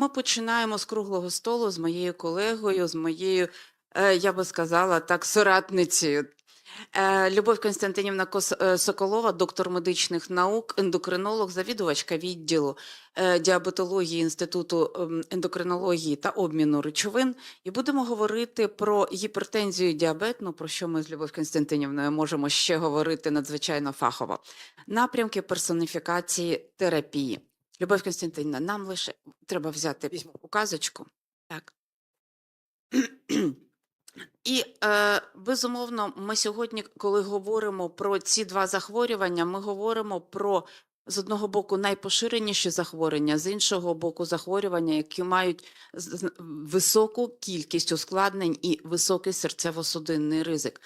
Ми починаємо з круглого столу з моєю колегою, з моєю, е, я би сказала так, соратницею. Е, Любов Константинівна е, Соколова, доктор медичних наук, ендокринолог, завідувачка відділу діабетології Інституту ем, ендокринології та обміну речовин. І будемо говорити про гіпертензію і діабет, ну про що ми з Любов Константинівною можемо ще говорити надзвичайно фахово. Напрямки персоніфікації терапії. Любов Константинівна, нам лише треба взяти Візьму. указочку. Так. І е, безумовно, ми сьогодні, коли говоримо про ці два захворювання, ми говоримо про з одного боку найпоширеніші захворювання, з іншого боку, захворювання, які мають високу кількість ускладнень і високий серцево-судинний ризик.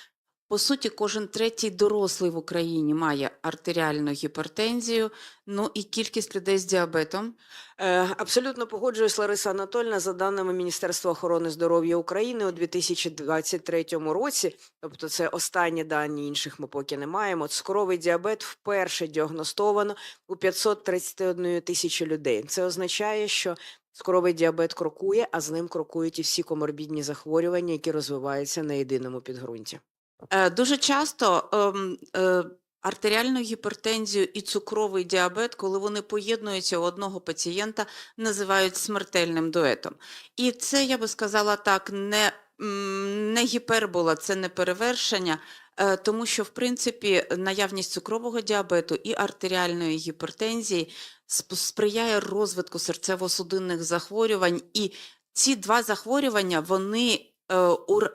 По суті, кожен третій дорослий в Україні має артеріальну гіпертензію, ну і кількість людей з діабетом Е, Абсолютно погоджуюсь, Лариса Анатольевна, за даними Міністерства охорони здоров'я України у 2023 році, тобто це останні дані інших ми поки не маємо. Цукровий діабет вперше діагностовано у 531 тисячі людей. Це означає, що цукровий діабет крокує, а з ним крокують і всі коморбідні захворювання, які розвиваються на єдиному підґрунті. Е, Дуже часто ем, е, артеріальну гіпертензію і цукровий діабет, коли вони поєднуються у одного пацієнта, називають смертельним дуетом. І це, я би сказала так, не, не гіпербола, це не перевершення, е, тому що, в принципі, наявність цукрового діабету і артеріальної гіпертензії сп- сприяє розвитку серцево-судинних захворювань. І ці два захворювання, вони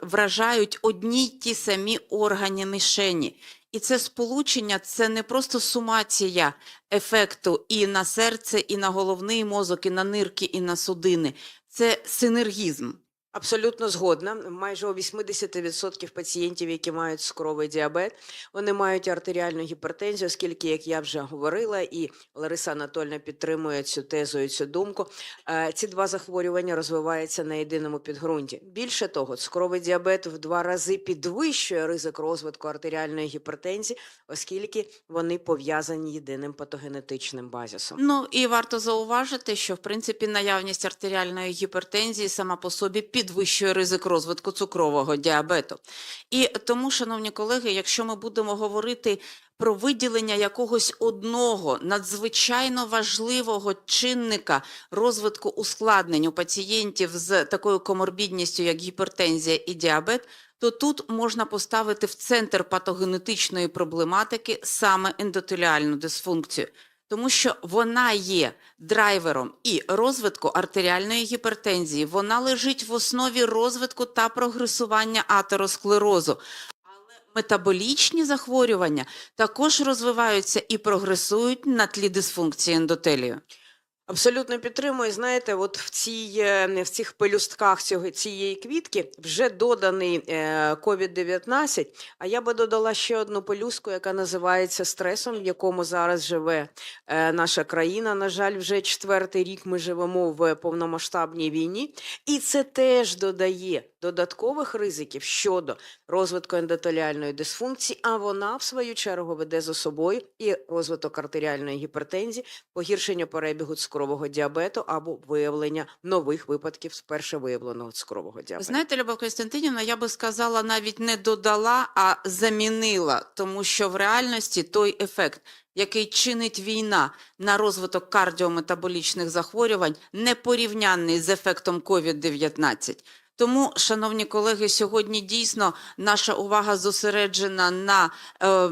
вражають одні й ті самі органи мішені. І це сполучення це не просто сумація ефекту і на серце, і на головний мозок, і на нирки, і на судини. Це синергізм. Абсолютно згодна. Майже у 80% пацієнтів, які мають цукровий діабет, вони мають артеріальну гіпертензію, оскільки, як я вже говорила, і Лариса Анатольевна підтримує цю тезу і цю думку. е, Ці два захворювання розвиваються на єдиному підґрунті. Більше того, цукровий діабет в два рази підвищує ризик розвитку артеріальної гіпертензії, оскільки вони пов'язані єдиним патогенетичним базисом. Ну і варто зауважити, що в принципі наявність артеріальної гіпертензії сама по собі підвищує ризик розвитку цукрового діабету. І тому, шановні колеги, якщо ми будемо говорити про виділення якогось одного надзвичайно важливого чинника розвитку ускладнень у пацієнтів з такою коморбідністю, як гіпертензія і діабет, то тут можна поставити в центр патогенетичної проблематики саме ендотеліальну дисфункцію тому що вона є драйвером і розвитку артеріальної гіпертензії. Вона лежить в основі розвитку та прогресування атеросклерозу. Метаболічні захворювання також розвиваються і прогресують на тлі дисфункції ендотелію. Абсолютно підтримую. Знаєте, от в цій е, в цих пелюстках цього цієї квітки вже доданий е, COVID-19, А я би додала ще одну пелюстку, яка називається стресом, в якому зараз живе е, наша країна. На жаль, вже четвертий рік ми живемо в повномасштабній війні, і це теж додає додаткових ризиків щодо розвитку ендотеліальної дисфункції. А вона, в свою чергу, веде за собою і розвиток артеріальної гіпертензії, погіршення перебігу цукрового діабету або виявлення нових випадків вперше виявленого цукрового діабету. Знаєте, Любов Костянтинівна, я би сказала, навіть не додала, а замінила, тому що в реальності той ефект, який чинить війна на розвиток кардіометаболічних захворювань, непорівнянний з ефектом COVID-19. Тому, шановні колеги, сьогодні дійсно наша увага зосереджена на е,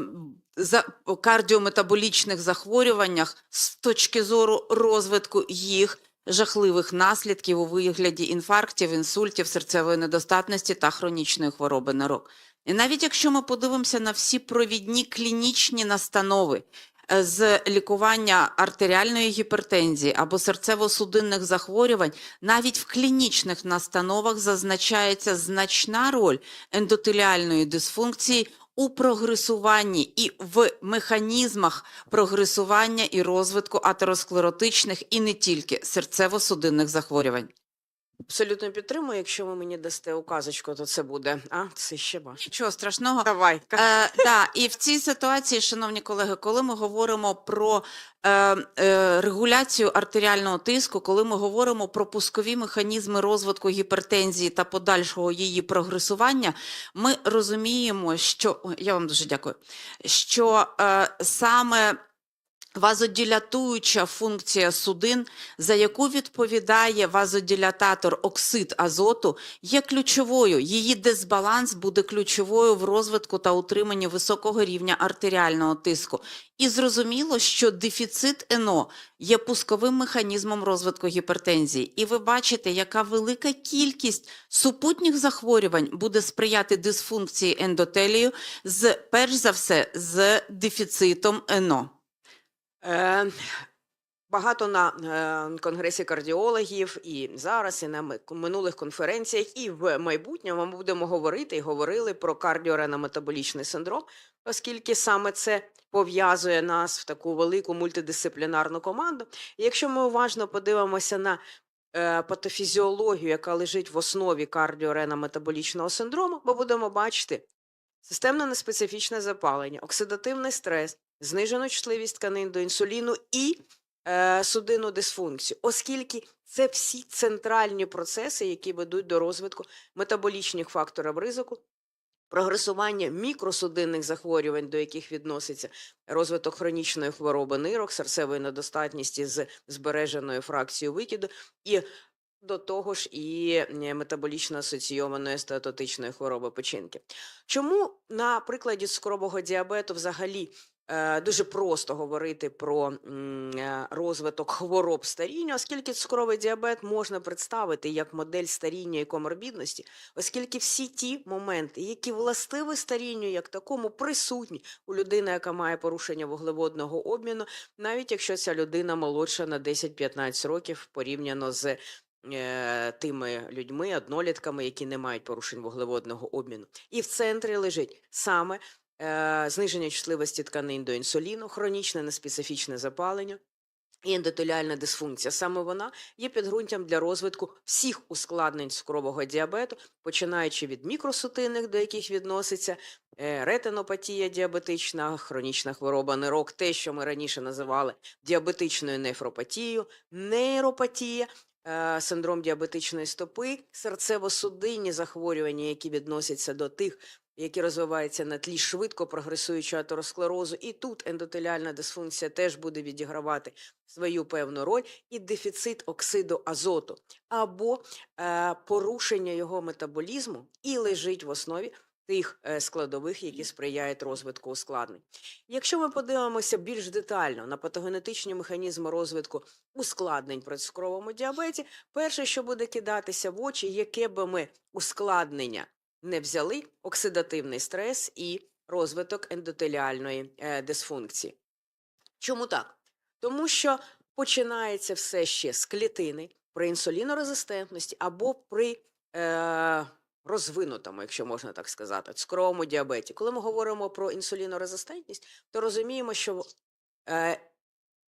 за кардіометаболічних захворюваннях з точки зору розвитку їх жахливих наслідків у вигляді інфарктів, інсультів, серцевої недостатності та хронічної хвороби нирок. І навіть якщо ми подивимося на всі провідні клінічні настанови з лікування артеріальної гіпертензії або серцево-судинних захворювань, навіть в клінічних настановах зазначається значна роль ендотеліальної дисфункції у прогресуванні і в механізмах прогресування і розвитку атеросклеротичних і не тільки серцево-судинних захворювань. Абсолютно підтримую. Якщо ви мені дасте указочку, то це буде. А, це ще ба. Нічого страшного. Давай. Е, да, і в цій ситуації, шановні колеги, коли ми говоримо про е, е, регуляцію артеріального тиску, коли ми говоримо про пускові механізми розвитку гіпертензії та подальшого її прогресування, ми розуміємо, що Ой, я вам дуже дякую, що е, саме вазодилатуюча функція судин, за яку відповідає вазодилататор оксид азоту, є ключовою. Її дисбаланс буде ключовою в розвитку та утриманні високого рівня артеріального тиску. І зрозуміло, що дефіцит НО є пусковим механізмом розвитку гіпертензії. І ви бачите, яка велика кількість супутніх захворювань буде сприяти дисфункції ендотелію з перш за все з дефіцитом НО. Е, Багато на е, конгресі кардіологів і зараз, і на минулих конференціях, і в майбутньому ми будемо говорити і говорили про кардіоренометаболічний синдром, оскільки саме це пов'язує нас в таку велику мультидисциплінарну команду. І якщо ми уважно подивимося на е, патофізіологію, яка лежить в основі кардіоренометаболічного синдрому, ми будемо бачити системне неспецифічне запалення, оксидативний стрес, знижену чутливість тканин до інсуліну і е, судинну дисфункцію, оскільки це всі центральні процеси, які ведуть до розвитку метаболічних факторів ризику, прогресування мікросудинних захворювань, до яких відноситься розвиток хронічної хвороби нирок, серцевої недостатності з збереженою фракцією викиду, і до того ж і метаболічно асоційованої статотичної хвороби печінки. Чому на прикладі цукрового діабету взагалі дуже просто говорити про е, розвиток хвороб старіння, оскільки цукровий діабет можна представити як модель старіння і коморбідності, оскільки всі ті моменти, які властиві старінню як такому, присутні у людини, яка має порушення вуглеводного обміну, навіть якщо ця людина молодша на 10-15 років порівняно з е, тими людьми, однолітками, які не мають порушень вуглеводного обміну. І в центрі лежить саме е, зниження чутливості тканин до інсуліну, хронічне неспецифічне запалення. І ендотеліальна дисфункція. Саме вона є підґрунтям для розвитку всіх ускладнень цукрового діабету, починаючи від мікросутинних, до яких відноситься е, ретинопатія діабетична, хронічна хвороба нирок, те, що ми раніше називали діабетичною нефропатією, нейропатія, е, синдром діабетичної стопи, серцево-судинні захворювання, які відносяться до тих, які розвиваються на тлі швидко прогресуючого атеросклерозу. І тут ендотеліальна дисфункція теж буде відігравати свою певну роль, і дефіцит оксиду азоту або е, порушення його метаболізму і лежить в основі тих е, складових, які сприяють розвитку ускладнень. Якщо ми подивимося більш детально на патогенетичні механізми розвитку ускладнень при цукровому діабеті, перше, що буде кидатися в очі, яке би ми ускладнення не взяли, оксидативний стрес і розвиток ендотеліальної е, дисфункції. Чому так? Тому що починається все ще з клітини при інсулінорезистентності або при е, розвинутому, якщо можна так сказати, цукровому діабеті. Коли ми говоримо про інсулінорезистентність, то розуміємо, що е,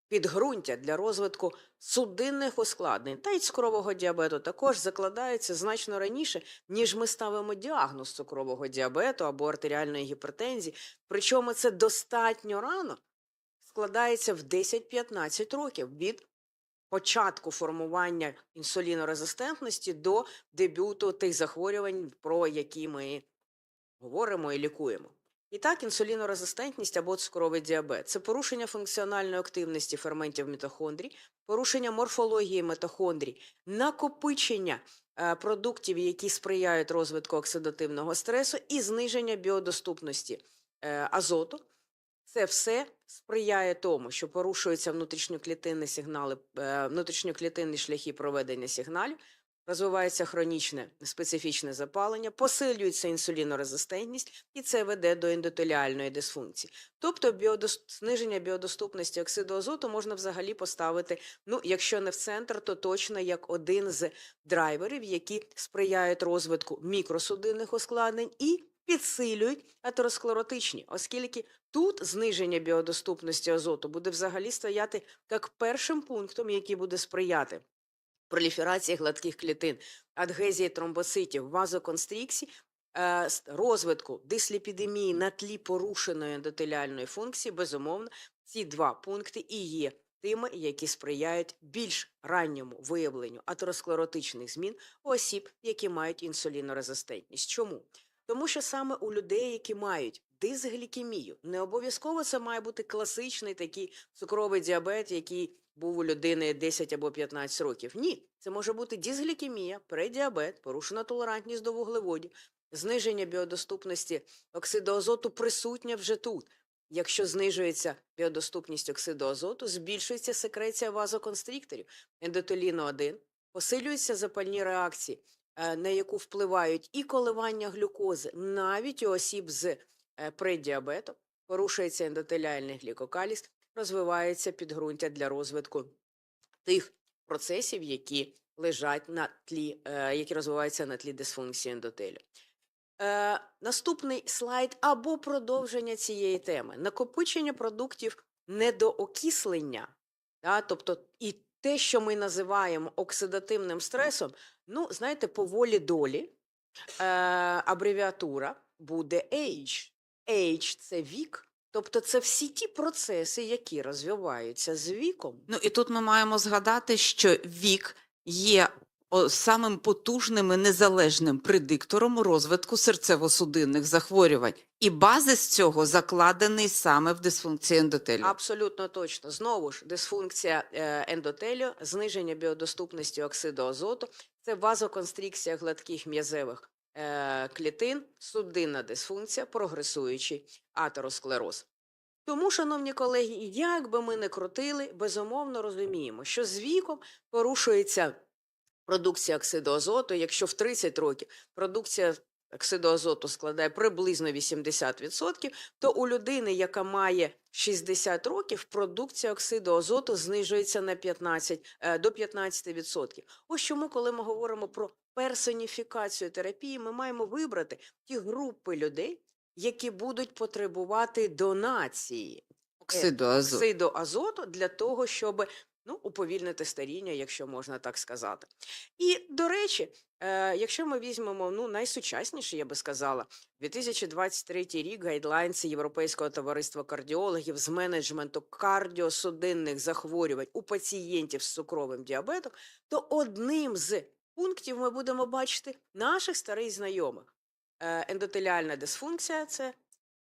підґрунтя для розвитку судинних ускладнень та й цукрового діабету також закладається значно раніше, ніж ми ставимо діагноз цукрового діабету або артеріальної гіпертензії. Причому це достатньо рано складається в 10-15 років від початку формування інсулінорезистентності до дебюту тих захворювань, про які ми говоримо і лікуємо. І так, інсулінорезистентність або цукровий діабет це порушення функціональної активності ферментів мітохондрій, порушення морфології мітохондрій, накопичення е, продуктів, які сприяють розвитку оксидативного стресу, і зниження біодоступності е, азоту. Це все сприяє тому, що порушуються внутрішньоклітинні сигнали, е, внутрішньоклітинні шляхи проведення сигналів, розвивається хронічне специфічне запалення, посилюється інсулінорезистентність, і це веде до ендотеліальної дисфункції. Тобто біодос... зниження біодоступності оксиду азоту можна взагалі поставити, ну, якщо не в центр, то точно як один з драйверів, які сприяють розвитку мікросудинних ускладнень і підсилюють атеросклеротичні, оскільки тут зниження біодоступності азоту буде взагалі стояти як першим пунктом, який буде сприяти проліферації гладких клітин, адгезії тромбоцитів, вазоконстрікції, е, розвитку дисліпідемії на тлі порушеної ендотеліальної функції, безумовно, ці два пункти і є тими, які сприяють більш ранньому виявленню атеросклеротичних змін у осіб, які мають інсулінорезистентність. Чому? Тому що саме у людей, які мають дисглікемію, не обов'язково це має бути класичний такий цукровий діабет, який був у людини 10 або 15 років. Ні, це може бути дисглікемія, предіабет, порушена толерантність до вуглеводів, зниження біодоступності оксиду азоту присутнє вже тут. Якщо знижується біодоступність оксиду азоту, збільшується секреція вазоконстрикторів ендотеліну 1, посилюються запальні реакції, е, на яку впливають і коливання глюкози, навіть у осіб з е, преддіабетом, порушується ендотеліальний глікокаліз, розвивається підґрунтя для розвитку тих процесів, які лежать на тлі, е, які розвиваються на тлі дисфункції ендотелю. Е, наступний слайд або продовження цієї теми. Накопичення продуктів недоокислення, да, тобто і те, що ми називаємо оксидативним стресом, ну, знаєте, по волі долі е, абревіатура буде age. Age – це вік, тобто це всі ті процеси, які розвиваються з віком. Ну і тут ми маємо згадати, що вік є самим потужним і незалежним предиктором розвитку серцево-судинних захворювань. І базис цього закладений саме в дисфункції ендотелію. Абсолютно точно. Знову ж, дисфункція е, ендотелію, зниження біодоступності оксиду азоту, це вазоконстрикція гладких м'язевих клітин, судинна дисфункція, прогресуючий атеросклероз. Тому, шановні колеги, як би ми не крутили, безумовно розуміємо, що з віком порушується продукція оксиду азоту. Якщо в 30 років продукція оксиду азоту складає приблизно 80%, то у людини, яка має 60 років, продукція оксиду азоту знижується на 15, е, до 15%. Ось чому, коли ми говоримо про персоніфікацію терапії, ми маємо вибрати ті групи людей, які будуть потребувати донації Оксиду азоту. оксиду азоту для того, щоб ну, уповільнити старіння, якщо можна так сказати. І, до речі, е, якщо ми візьмемо ну, найсучасніше, я би сказала, 2023 рік гайдлайнси Європейського товариства кардіологів з менеджменту кардіосудинних захворювань у пацієнтів з цукровим діабетом, то одним з пунктів ми будемо бачити наших старих знайомих. Е, Ендотеліальна дисфункція це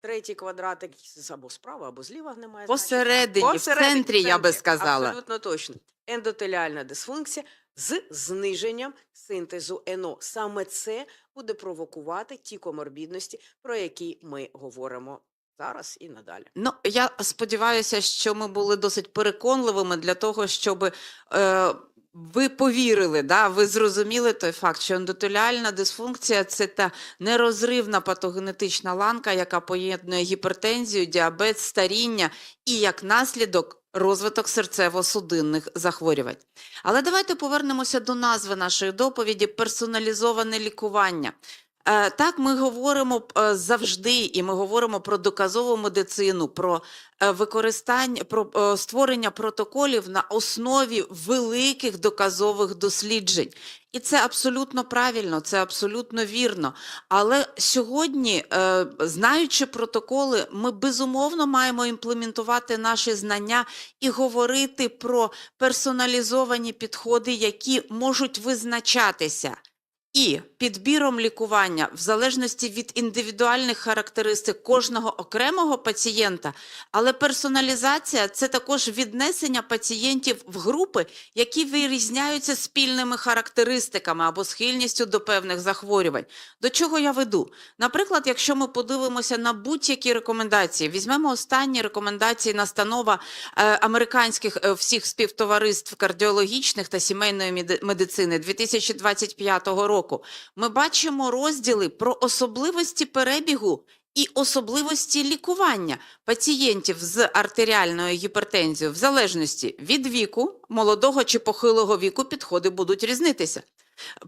третій квадратик або справа, або зліва немає. значення. Посередині, в Посередині, центрі, я би сказала. Абсолютно точно. Ендотеліальна дисфункція з зниженням синтезу ЕНО. Саме це буде провокувати ті коморбідності, про які ми говоримо зараз і надалі. Ну, я сподіваюся, що ми були досить переконливими для того, щоб е, ви повірили, да, ви зрозуміли той факт, що ендотеліальна дисфункція це та нерозривна патогенетична ланка, яка поєднує гіпертензію, діабет, старіння і як наслідок розвиток серцево-судинних захворювань. Але давайте повернемося до назви нашої доповіді персоналізоване лікування. Е, Так, ми говоримо е, завжди, і ми говоримо про доказову медицину, про е, використання, про створення протоколів на основі великих доказових досліджень. І це абсолютно правильно, це абсолютно вірно. Але сьогодні, знаючи протоколи, ми безумовно маємо імплементувати наші знання і говорити про персоналізовані підходи, які можуть визначатися і підбіром лікування в залежності від індивідуальних характеристик кожного окремого пацієнта, але персоналізація це також віднесення пацієнтів в групи, які вирізняються спільними характеристиками або схильністю до певних захворювань. До чого я веду? Наприклад, якщо ми подивимося на будь-які рекомендації, візьмемо останні рекомендації настанова е, американських е, всіх співтовариств кардіологічних та сімейної меди- медицини 2025 року, ми бачимо розділи про особливості перебігу і особливості лікування пацієнтів з артеріальною гіпертензією в залежності від віку, молодого чи похилого віку підходи будуть різнитися.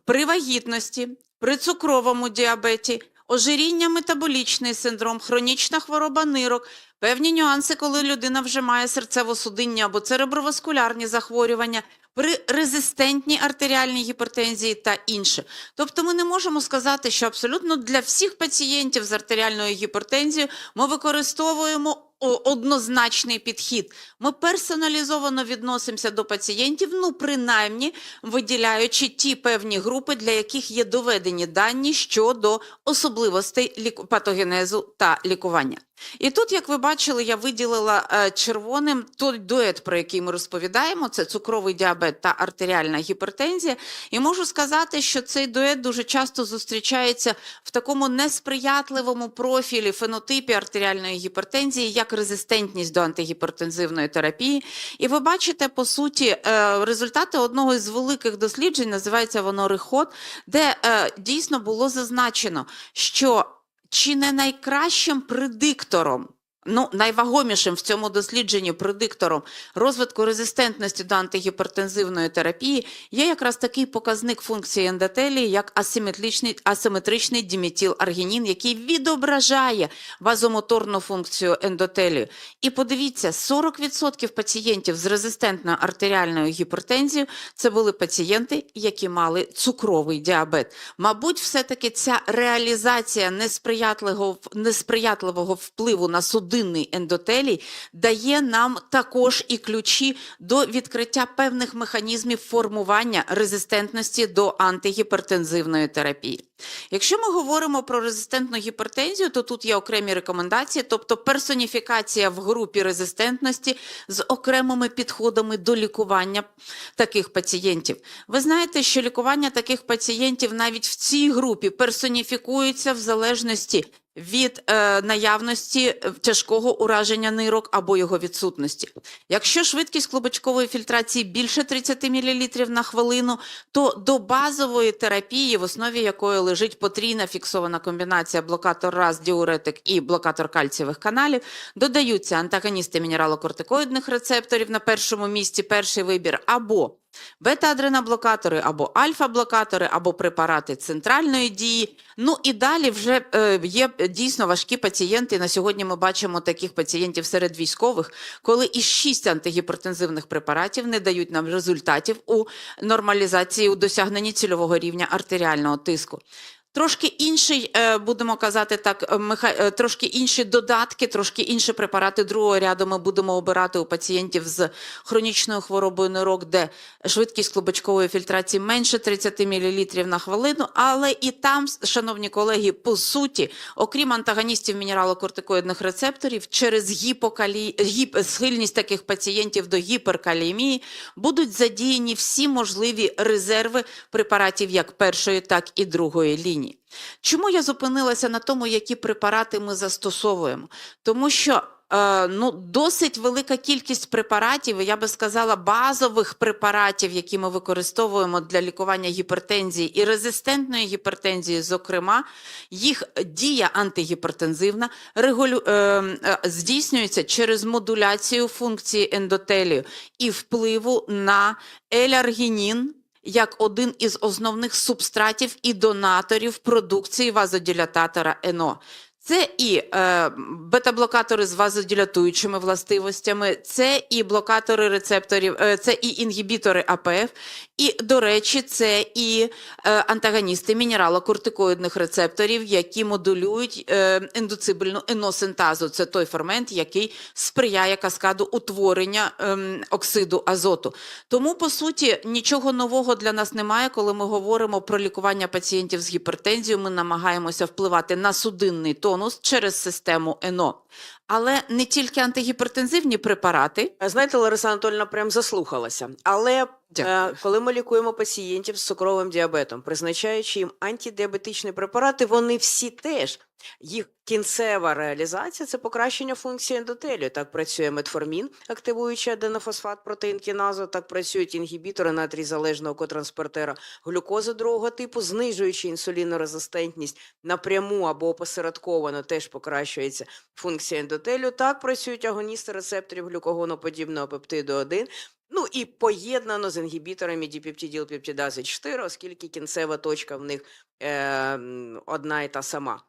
При вагітності, при цукровому діабеті, ожиріння, метаболічний синдром, хронічна хвороба нирок, певні нюанси, коли людина вже має серцево-судинні або цереброваскулярні захворювання, при резистентній артеріальній гіпертензії та інше. Тобто ми не можемо сказати, що абсолютно для всіх пацієнтів з артеріальною гіпертензією ми використовуємо однозначний підхід. Ми персоналізовано відносимося до пацієнтів, ну принаймні виділяючи ті певні групи, для яких є доведені дані щодо особливостей патогенезу та лікування. І тут, як ви бачили, я виділила е, червоним той дует, про який ми розповідаємо: це цукровий діабет та артеріальна гіпертензія. І можу сказати, що цей дует дуже часто зустрічається в такому несприятливому профілі фенотипі артеріальної гіпертензії, як резистентність до антигіпертензивної терапії. І ви бачите, по суті, е, результати одного із великих досліджень, називається воно Рихот, де е, дійсно було зазначено, що чи не найкращим предиктором, ну найвагомішим в цьому дослідженні предиктором розвитку резистентності до антигіпертензивної терапії є якраз такий показник функції ендотелії, як асиметричний, асиметричний діметіл-аргінін, який відображає вазомоторну функцію ендотелію. І подивіться, 40% пацієнтів з резистентною артеріальною гіпертензією це були пацієнти, які мали цукровий діабет. Мабуть, все-таки ця реалізація несприятливого, несприятливого впливу на судинний ендотелій дає нам також і ключі до відкриття певних механізмів формування резистентності до антигіпертензивної терапії. Якщо ми говоримо про резистентну гіпертензію, то тут є окремі рекомендації, тобто персоніфікація в групі резистентності з окремими підходами до лікування таких пацієнтів. Ви знаєте, що лікування таких пацієнтів навіть в цій групі персоніфікується в залежності від е, наявності е, тяжкого ураження нирок або його відсутності. Якщо швидкість клубочкової фільтрації більше 30 мл на хвилину, то до базової терапії, в основі якої лежить потрійна фіксована комбінація блокатор раз, діуретик і блокатор кальцієвих каналів, додаються антагоністи мінералокортикоїдних рецепторів на першому місці, перший вибір, або бета-адреноблокатори, або альфа-блокатори, або препарати центральної дії. Ну і далі вже е, є дійсно важкі пацієнти. На сьогодні ми бачимо таких пацієнтів серед військових, коли і шість антигіпертензивних препаратів не дають нам результатів у нормалізації у досягненні цільового рівня артеріального тиску. Трошки інший, е, будемо казати так, е, е, трошки інші додатки, трошки інші препарати другого ряду ми будемо обирати у пацієнтів з хронічною хворобою нирок, де швидкість клубочкової фільтрації менше 30 мл на хвилину, але і там, шановні колеги, по суті, окрім антагоністів мінералокортикоїдних рецепторів, через гіпокалі... гіп... схильність таких пацієнтів до гіперкаліємії будуть задіяні всі можливі резерви препаратів як першої, так і другої лінії. Чому я зупинилася на тому, які препарати ми застосовуємо? Тому що е, ну, досить велика кількість препаратів, я би сказала, базових препаратів, які ми використовуємо для лікування гіпертензії і резистентної гіпертензії, зокрема, їх дія антигіпертензивна регулю... е, е, здійснюється через модуляцію функції ендотелію і впливу на еляргінін, як один із основних субстратів і донаторів продукції вазодилататора ЕНО. Це і е, бета-блокатори з вазодилатуючими властивостями, це і блокатори рецепторів, е, це і інгібітори АПФ, і, до речі, це і е, антагоністи мінералокортикоїдних рецепторів, які модулюють е, ендоцибельну еносинтазу. Це той фермент, який сприяє каскаду утворення ем, оксиду азоту. Тому, по суті, нічого нового для нас немає, коли ми говоримо про лікування пацієнтів з гіпертензією. Ми намагаємося впливати на судинний тонус через систему ЕНО. Але не тільки антигіпертензивні препарати. Знаєте, Лариса Анатольовна прям заслухалася. Але Дякую. е, коли ми лікуємо пацієнтів з цукровим діабетом, призначаючи їм антидіабетичні препарати, вони всі теж їх кінцева реалізація це покращення функції ендотелію. Так працює метформін, активуючи аденофосфат протеїн кіназу, так працюють інгібітори натрій залежного котранспортера глюкози другого типу, знижуючи інсулінорезистентність напряму або опосередковано теж покращується функція ендотелію. Так працюють агоністи рецепторів глюкогоноподібного пептиду 1, Ну і поєднано з інгібіторами діпептиділ-пептидази 4, оскільки кінцева точка в них е, одна і та сама.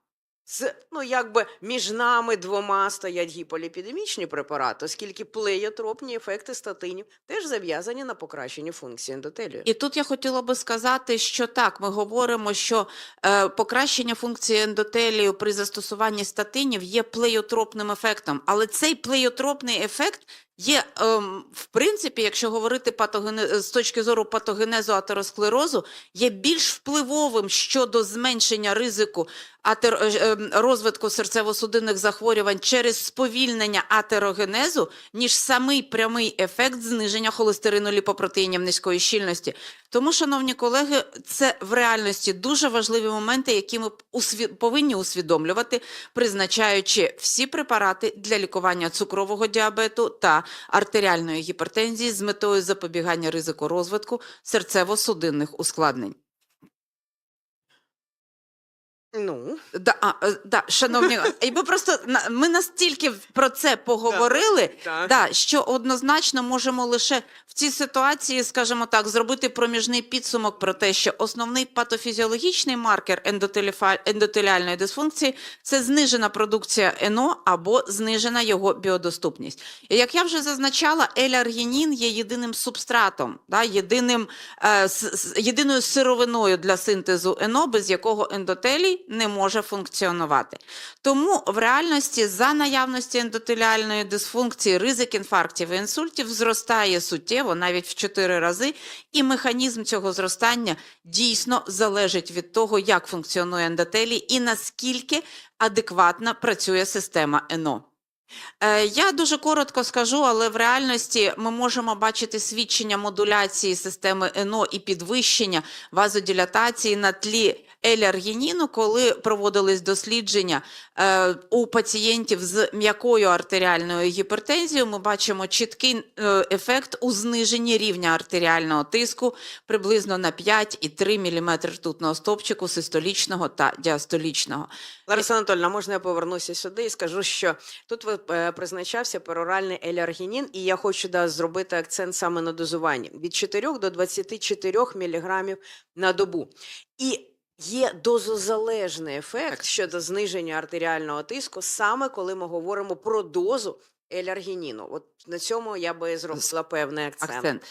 З, ну, якби між нами двома стоять гіполіпідемічні препарати, оскільки плеєтропні ефекти статинів теж зав'язані на покращенні функції ендотелію. І тут я хотіла би сказати, що так, ми говоримо, що е, покращення функції ендотелію при застосуванні статинів є плеєотропним ефектом, але цей плеєотропний ефект є, ем, в принципі, якщо говорити патогене... з точки зору патогенезу атеросклерозу, є більш впливовим щодо зменшення ризику атер... е, ем, розвитку серцево-судинних захворювань через сповільнення атерогенезу, ніж самий прямий ефект зниження холестерину ліпопротеїнів низької щільності. Тому, шановні колеги, це в реальності дуже важливі моменти, які ми усві... повинні усвідомлювати, призначаючи всі препарати для лікування цукрового діабету та артеріальної гіпертензії з метою запобігання ризику розвитку серцево-судинних ускладнень. Ну, Да, а, е, да, шановні, і ми просто ми настільки про це поговорили, так. да, що однозначно можемо лише в цій ситуації, скажімо так, зробити проміжний підсумок про те, що основний патофізіологічний маркер ендотеліальної дисфункції це знижена продукція ЕНО або знижена його біодоступність. І як я вже зазначала, еляргінін є єдиним субстратом, да, єдиним, е, с- єдиною сировиною для синтезу ЕНО, без якого ендотелій не може функціонувати. Тому в реальності за наявності ендотеліальної дисфункції ризик інфарктів і інсультів зростає суттєво, навіть в 4 рази, і механізм цього зростання дійсно залежить від того, як функціонує ендотелій і наскільки адекватно працює система ЕНО. Е, Я дуже коротко скажу, але в реальності ми можемо бачити свідчення модуляції системи ЕНО і підвищення вазодилатації на тлі еляргініну, коли проводились дослідження е, у пацієнтів з м'якою артеріальною гіпертензією. Ми бачимо чіткий е, ефект у зниженні рівня артеріального тиску приблизно на 5,3 мм ртутного стовпчику систолічного та діастолічного. Лариса Анатольовна, можна я повернуся сюди і скажу, що тут ви, призначався пероральний еляргінін, і я хочу да, зробити акцент саме на дозуванні від 4 до 24 мг на добу. І є дозозалежний ефект Так. щодо зниження артеріального тиску, саме коли ми говоримо про дозу еляргініну. От на цьому я би зробила певний акцент. акцент.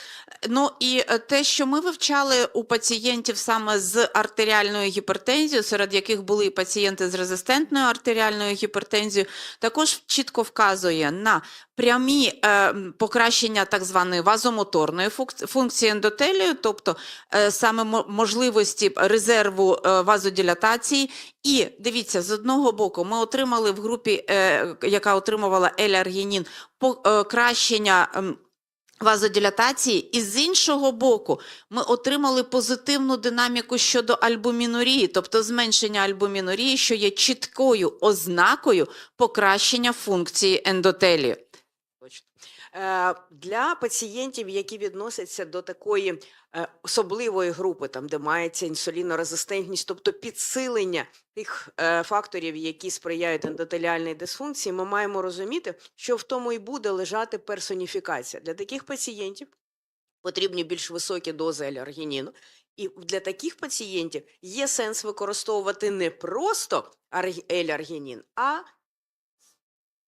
Ну і е, те, що ми вивчали у пацієнтів саме з артеріальною гіпертензією, серед яких були і пацієнти з резистентною артеріальною гіпертензією, також чітко вказує на прямі е, покращення так званої вазомоторної функції ендотелію, тобто е, саме можливості резерву е, вазодилатації. І дивіться, з одного боку, ми отримали в групі, е, яка отримувала еляргінін, покращення ем, вазодилатації, і з іншого боку, ми отримали позитивну динаміку щодо альбумінурії, тобто зменшення альбумінурії, що є чіткою ознакою покращення функції ендотелію. Е, Для пацієнтів, які відносяться до такої е, особливої групи, там, де мається інсулінорезистентність, тобто підсилення тих е, факторів, які сприяють ендотеліальній дисфункції, ми маємо розуміти, що в тому і буде лежати персоніфікація. Для таких пацієнтів потрібні більш високі дози алергініну. І для таких пацієнтів є сенс використовувати не просто арг- еляргінін, а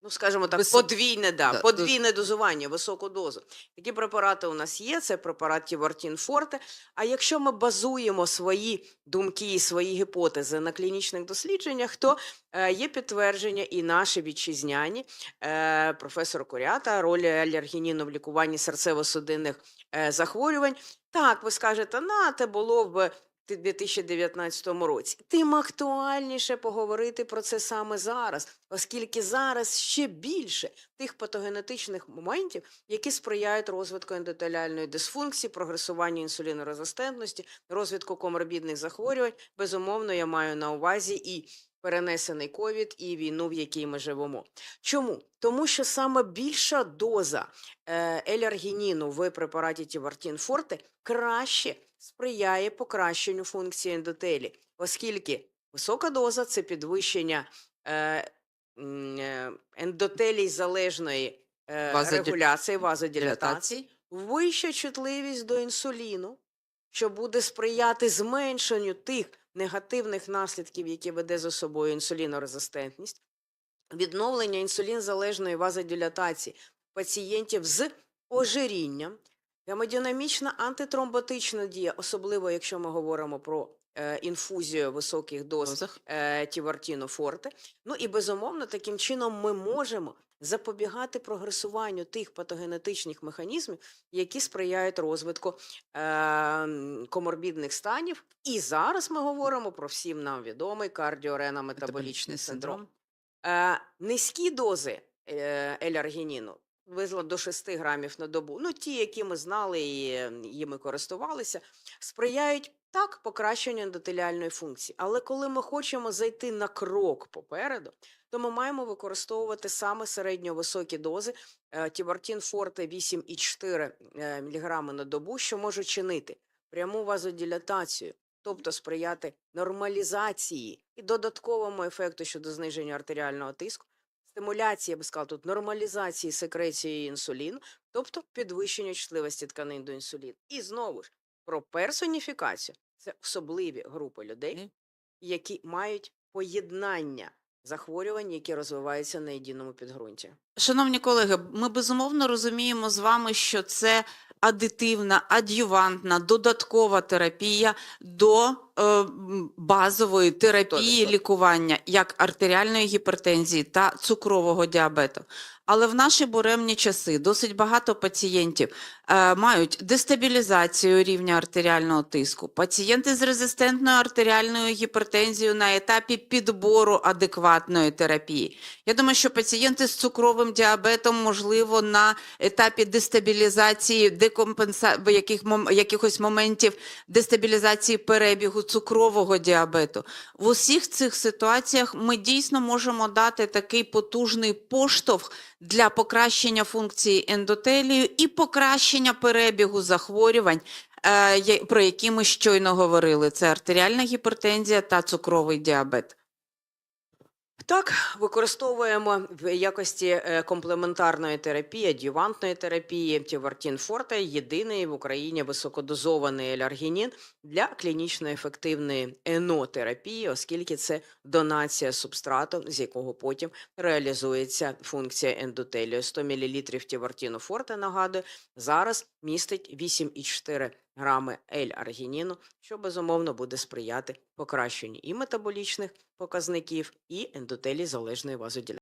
Ну, скажімо так, Висо- подвійне, да, Да, подвійне дозування, високу дозу. Такі препарати у нас є, це препарат Тівартін Форте. А якщо ми базуємо свої думки і свої гіпотези на клінічних дослідженнях, то е, є підтвердження і наші вітчизняні е, професор Курята, ролі алергініну в лікуванні серцево-судинних е, захворювань. Так, ви скажете, на те було в 2019 році. Тим актуальніше поговорити про це саме зараз, оскільки зараз ще більше тих патогенетичних моментів, які сприяють розвитку ендотеліальної дисфункції, прогресуванню інсулінорезистентності, розвитку коморбідних захворювань. Безумовно, я маю на увазі і перенесений ковід, і війну, в якій ми живемо. Чому? Тому що саме більша доза е, еляргініну в препараті Тівартін Форте краще сприяє покращенню функції ендотелі, оскільки висока доза це підвищення е, е, ендотелій залежної е, Вазоді- регуляції вазодилатації, вища чутливість до інсуліну, що буде сприяти зменшенню тих негативних наслідків, які веде за собою інсулінорезистентність, відновлення інсулінзалежної вазодилатації пацієнтів з ожирінням, гемодинамічна антитромботична дія, особливо якщо ми говоримо про е, інфузію високих доз е, Тівартіно Форте. Ну і безумовно, таким чином ми можемо запобігати прогресуванню тих патогенетичних механізмів, які сприяють розвитку е, коморбідних станів. І зараз ми говоримо про всім нам відомий кардіоренометаболічний синдром. Е, низькі дози е, еляргініну, до 6 грамів на добу, ну ті, які ми знали і їми користувалися, сприяють так покращенню ендотеліальної функції. Але коли ми хочемо зайти на крок попереду, то ми маємо використовувати саме середньовисокі дози е, Тівартін Форте 8,4 е, мг на добу, що можуть чинити пряму вазодилатацію, тобто сприяти нормалізації і додатковому ефекту щодо зниження артеріального тиску, стимуляції, я би сказала, тут нормалізації секреції інсуліну, тобто підвищення чутливості тканин до інсуліну. І знову ж про персоніфікацію це особливі групи людей, які мають поєднання захворювань, які розвиваються на єдиному підґрунті. Шановні колеги, ми безумовно розуміємо з вами, що це адитивна, ад'ювантна, додаткова терапія до е, базової терапії Точно. лікування як артеріальної гіпертензії та цукрового діабету. Але в наші буремні часи досить багато пацієнтів е, мають дестабілізацію рівня артеріального тиску. Пацієнти з резистентною артеріальною гіпертензією на етапі підбору адекватної терапії. Я думаю, що пацієнти з цукровим діабетом, можливо, на етапі дестабілізації, декомпенса... яких... якихось моментів дестабілізації перебігу цукрового діабету. В усіх цих ситуаціях ми дійсно можемо дати такий потужний поштовх для покращення функції ендотелію і покращення перебігу захворювань, е, про які ми щойно говорили. Це артеріальна гіпертензія та цукровий діабет. Так, використовуємо в якості е, комплементарної терапії, адювантної терапії Тівартін Форте, єдиний в Україні високодозований еляргінін для клінічно ефективної енотерапії, оскільки це донація субстрату, з якого потім реалізується функція ендотелію. 100 мл Тівартіну Форте, нагадую, зараз містить 8,4 грами L-аргініну, що безумовно буде сприяти покращенню і метаболічних показників, і ендотелі залежної вазоділяції.